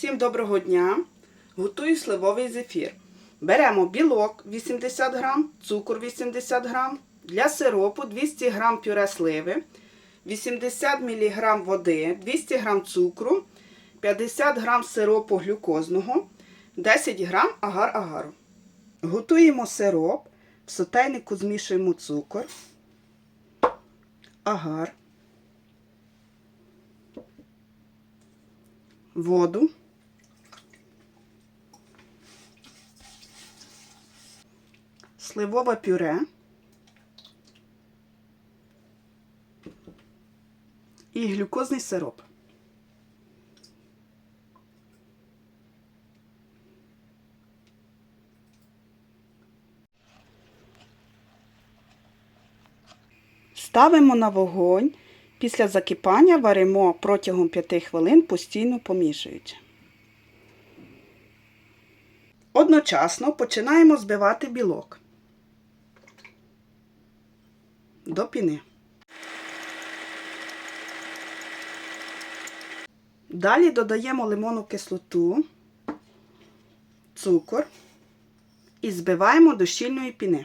Всім доброго дня! Готую сливовий зефір. Беремо білок 80 грам, цукор 80 грам, для сиропу 200 грам пюре сливи, 80 мг води, 200 грам цукру, 50 грам сиропу глюкозного, 10 грам агар-агару. Готуємо сироп, в сотейнику змішуємо цукор, агар, воду. Сливове пюре і глюкозний сироп. Ставимо на вогонь. Після закипання варимо протягом 5 хвилин, постійно помішуючи. Одночасно починаємо збивати білок до піни. Далі додаємо лимонну кислоту, цукор і збиваємо до щільної піни.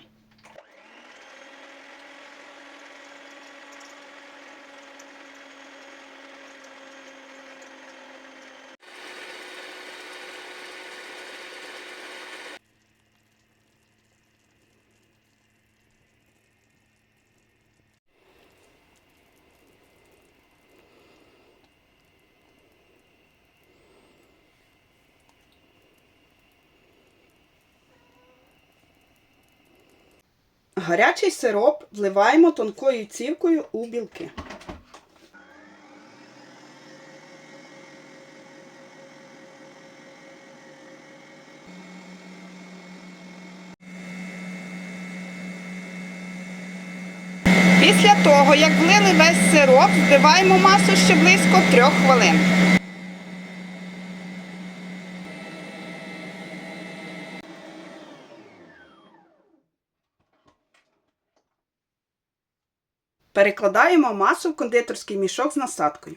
Гарячий сироп вливаємо тонкою цівкою у білки. Після того, як влили весь сироп, збиваємо масу ще близько 3 хвилин. Перекладаємо масу в кондитерський мішок з насадкою.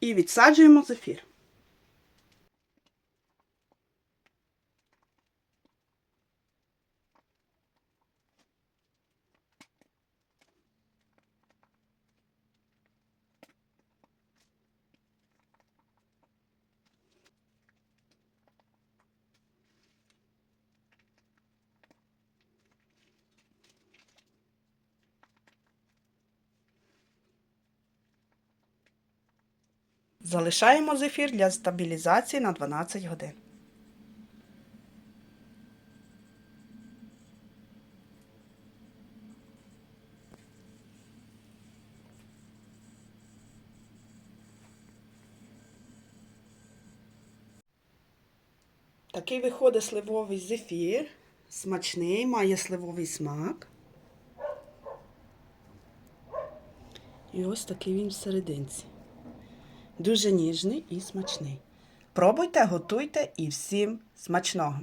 І відсаджуємо зефір. Залишаємо зефір для стабілізації на 12 годин. Такий виходить сливовий зефір. Смачний, має сливовий смак. І ось такий він всерединці. Дуже ніжний і смачний. Пробуйте, готуйте і всім смачного!